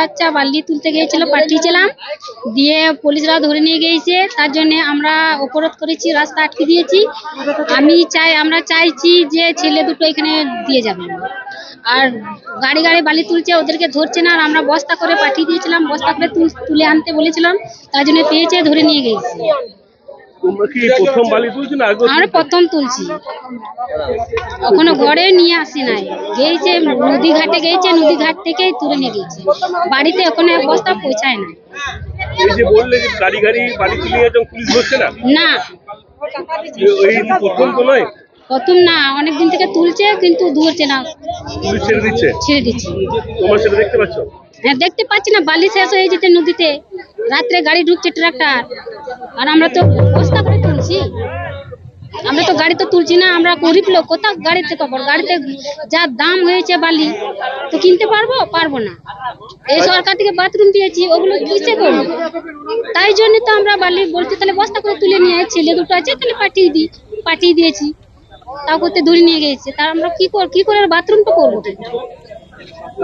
বাচ্চা বাল্লি তুলতে গিয়েছিল, পাঠিয়েছিলাম। দিয়ে পুলিশরা ধরে নিয়ে গিয়েছে। তার জন্য আমরা অবরোধ করেছি, রাস্তা আটকে দিয়েছি। আমি চাই, আমরা চাইছি যে ছেলে দুটো এখানে দিয়ে যাবে। আর গাড়ি গাড়ি বালি তুলছে, ওদেরকে ধরছে না। আর আমরা বস্তা করে পাঠিয়ে দিয়েছিলাম, বস্তা করে তুল- আনতে বলেছিলাম। তার জন্য পেয়েছে, ধরে নিয়ে গেছে তোমরা কি প্রথম বালি তুলছো না আগে আমরা প্রথম তুলছি। ঘরে নিয়ে আসি নাই। গিয়েছে নদী ঘাটে গিয়েছে নদী ঘাট থেকে তুলে নিয়ে গেছে। বাড়িতে বস্তা পৌঁছায় না এই যে বললে যে গাড়ি গাড়ি বালি তুলে যখন পুলিশ ধরছে না? না। এই প্রথম তো নয়? প্রথম না অনেক দিন থেকে তুলছে কিন্তু ধরছে না। পুলিশ ছেড়ে দিচ্ছে? ছেড়ে দিচ্ছে। তোমরা সেটা দেখতে পাচ্ছ? হ্যাঁ দেখতে পাচ্ছি না বালি শেষ হয়ে যেতে নদীতে। রাত্রে গাড়ি ঢুকছে ট্রাক্টর। আর আমরা তো বস্তা করে তুলছি। আমরা তো গাড়ি তো তুলছি না আমরা গরিব লোক কোথাও গাড়িতে পাবো গাড়িতে যা দাম হয়েছে বালি তো কিনতে পারব? পারব না। এই সরকার থেকে বাথরুম দিয়েছি ওগুলো কিসে করব? তাই জন্য তো আমরা বালি বলছি তাহলে বস্তা করে তুলে নিয়ে ছেলে দুটো আছে তাহলে পাঠিয়ে দিই পাঠিয়ে দিয়েছি। তাও করতে দূরে নিয়ে গেছে তা আমরা কি কর কি করে বাথরুমটা করব?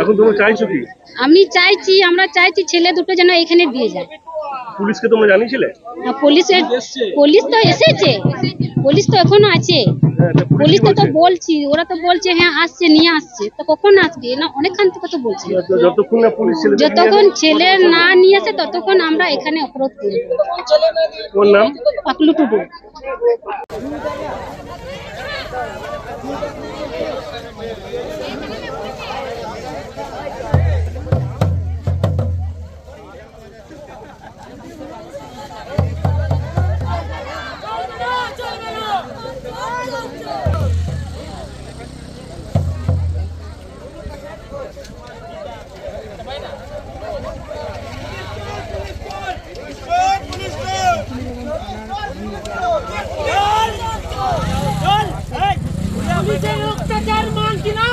এখন চাইছো কি? আমি চাইছি আমরা চাইছি ছেলে দুটো যেন এখানে দিয়ে যায়। পুলিশকে তোমরা জানিয়েছিলে? পুলিশের পুলিশ তো এসেছে। পুলিশ তো এখনও আছে। হ্যাঁ, পুলিশ তো তো বলছি। ওরা তো বলছে হ্যাঁ আসছে নিয়ে আসছে। তো কখন আসবে? না অনেকক্ষণ থেকে তো বলছে। যতক্ষণ না পুলিশ ছেলে যতক্ষণ ছেলে না নিয়ে আসে ততক্ষণ আমরা এখানে অবরোধ করি। নাম? পাকলু Tudu It's a German Darman,